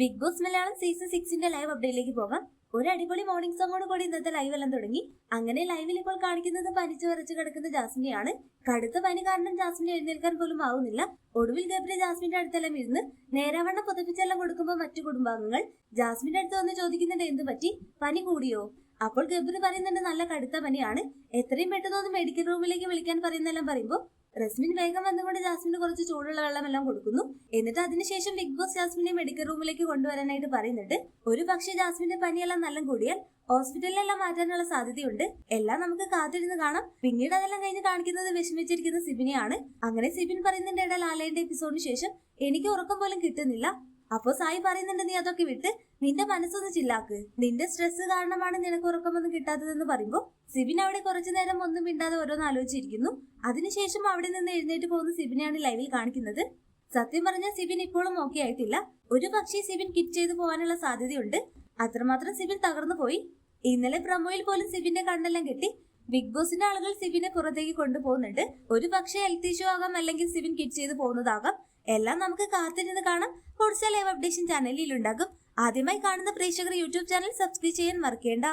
Big boss Malayalam season സിക്സിന്റെ live അപ്ഡേറ്റിലേക്ക് പോകാം. ഒരു അടിപൊളി മോർണിംഗ് സോങ്ങോട് കൂടി ഇന്നത്തെ ലൈവ് എല്ലാം തുടങ്ങി. അങ്ങനെ ലൈവിൽ ഇപ്പോൾ കാണിക്കുന്നത് പനിച്ചു വരച്ചു കിടക്കുന്ന ജാസ്മിനെയാണ്. കടുത്ത പനി കാരണം ജാസ്മിനെ എഴുന്നേൽക്കാൻ പോലും ആവുന്നില്ല. ഒടുവിൽ ഗബ്രി ജാസ്മിന്റെ അടുത്തെല്ലാം ഇരുന്ന് നേരാവണ്ണം പുതപ്പിച്ചെല്ലാം കൊടുക്കുമ്പോൾ മറ്റു കുടുംബാംഗങ്ങൾ ജാസ്മിന്റെ അടുത്ത് വന്ന് ചോദിക്കുന്നുണ്ട് എന്ത് പറ്റി? പനി കൂടിയോ? അപ്പോൾ ഗബ്രി പറയുന്നുണ്ട് നല്ല കടുത്ത പനിയാണ്. എത്രയും പെട്ടെന്ന് ഒന്ന് മെഡിക്കൽ റൂമിലേക്ക് വിളിക്കാൻ പറയുന്നെല്ലാം പറയുമ്പോൾ റസ്മിൻ വേഗം വന്നുകൊണ്ട് ജാസ്മിന് കുറച്ച് ചൂടുള്ള വെള്ളം എല്ലാം കൊടുക്കുന്നു. എന്നിട്ട് അതിനുശേഷം ബിഗ് ബോസ് ജാസ്മിനെ മെഡിക്കൽ റൂമിലേക്ക് കൊണ്ടുവരാനായിട്ട് പറയുന്നുണ്ട്. ഒരു പക്ഷേ ജാസ്മിന്റെ പനിയെല്ലാം നല്ല കൂടിയാൽ ഹോസ്പിറ്റലിലെല്ലാം മാറ്റാനുള്ള സാധ്യതയുണ്ട്. എല്ലാം നമുക്ക് കാത്തിരുന്ന് കാണാം. പിന്നീട് അതെല്ലാം കഴിഞ്ഞ് കാണിക്കുന്നത് വിഷമിച്ചിരിക്കുന്ന സിബിനെയാണ്. അങ്ങനെ സിബിൻ പറയുന്നുണ്ട് ഇടയിൽ ലാലേന്റെ എപ്പിസോഡിന് ശേഷം എനിക്ക് ഉറക്കം പോലും കിട്ടുന്നില്ല. അപ്പോ സായി പറയുന്നുണ്ട് നീ അതൊക്കെ വിട്ട് നിന്റെ മനസ്സൊന്ന് ചില്ലാക്ക്. നിന്റെ സ്ട്രെസ് കാരണമാണ് നിനക്ക് ഉറക്കമൊന്നും കിട്ടാത്തതെന്ന് പറയുമ്പോൾ സിബിൻ അവിടെ കുറച്ചു നേരം ഒന്നും മിണ്ടാതെ ഓരോന്ന് ആലോചിച്ചിരിക്കുന്നു. അതിനുശേഷം അവിടെ നിന്ന് എഴുന്നേറ്റ് പോകുന്ന സിബിനെയാണ് ലൈവിൽ കാണിക്കുന്നത്. സത്യം പറഞ്ഞാൽ സിബിൻ ഇപ്പോഴും ഓക്കെ ആയിട്ടില്ല. ഒരു പക്ഷേ സിബിൻ കിറ്റ് ചെയ്തു പോകാനുള്ള സാധ്യതയുണ്ട്. അത്രമാത്രം സിബിൻ തകർന്നു പോയി. ഇന്നലെ പ്രമോയിൽ പോലും സിബിന്റെ കണ്ണെല്ലാം കെട്ടി ബിഗ് ബോസിന്റെ ആളുകൾ സിബിനെ പുറത്തേക്ക് കൊണ്ടുപോകുന്നുണ്ട്. ഒരു പക്ഷേ ഹെൽത്ത് ഇഷ്യൂ ആകാം അല്ലെങ്കിൽ സിബിൻ കിറ്റ് ചെയ്ത് പോകുന്നതാകാം. എല്ലാം നമുക്ക് കാത്തിരുന്ന് കാണാം. കൂടുതൽ ലൈവ് അപ്ഡേഷൻ ചാനലിൽ ഉണ്ടാകും. ആദ്യമായി കാണുന്ന പ്രേക്ഷകർ യൂട്യൂബ് ചാനൽ സബ്സ്ക്രൈബ് ചെയ്യാൻ മറക്കേണ്ട.